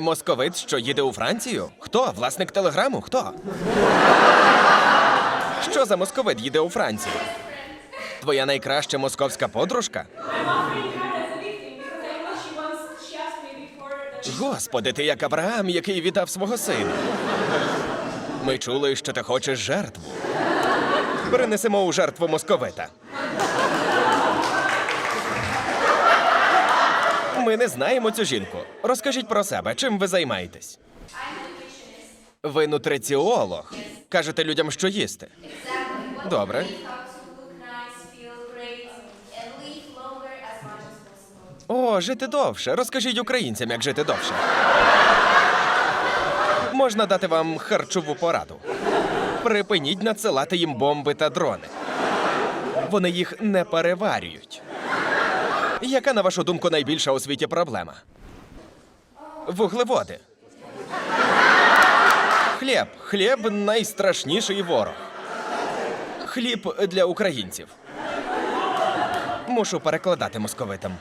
Московит, що їде у Францію? Хто? Власник телеграму? Хто? Що за московит їде у Францію? Твоя найкраща московська подружка? Господи, ти як Авраам, який віддав свого сина. Ми чули, що ти хочеш жертву. Перенесемо у жертву московита. Ми не знаємо цю жінку. Розкажіть про себе, чим ви займаєтесь? Ви нутриціолог. Кажете людям, що їсти. Добре. О, жити довше. Розкажіть українцям, як жити довше. Можна дати вам харчову пораду. Припиніть надсилати їм бомби та дрони. Вони їх не переварюють. Яка, на вашу думку, найбільша у світі проблема? Вуглеводи. Хліб. Хліб найстрашніший ворог. Хліб для українців. Мушу перекладати московитам.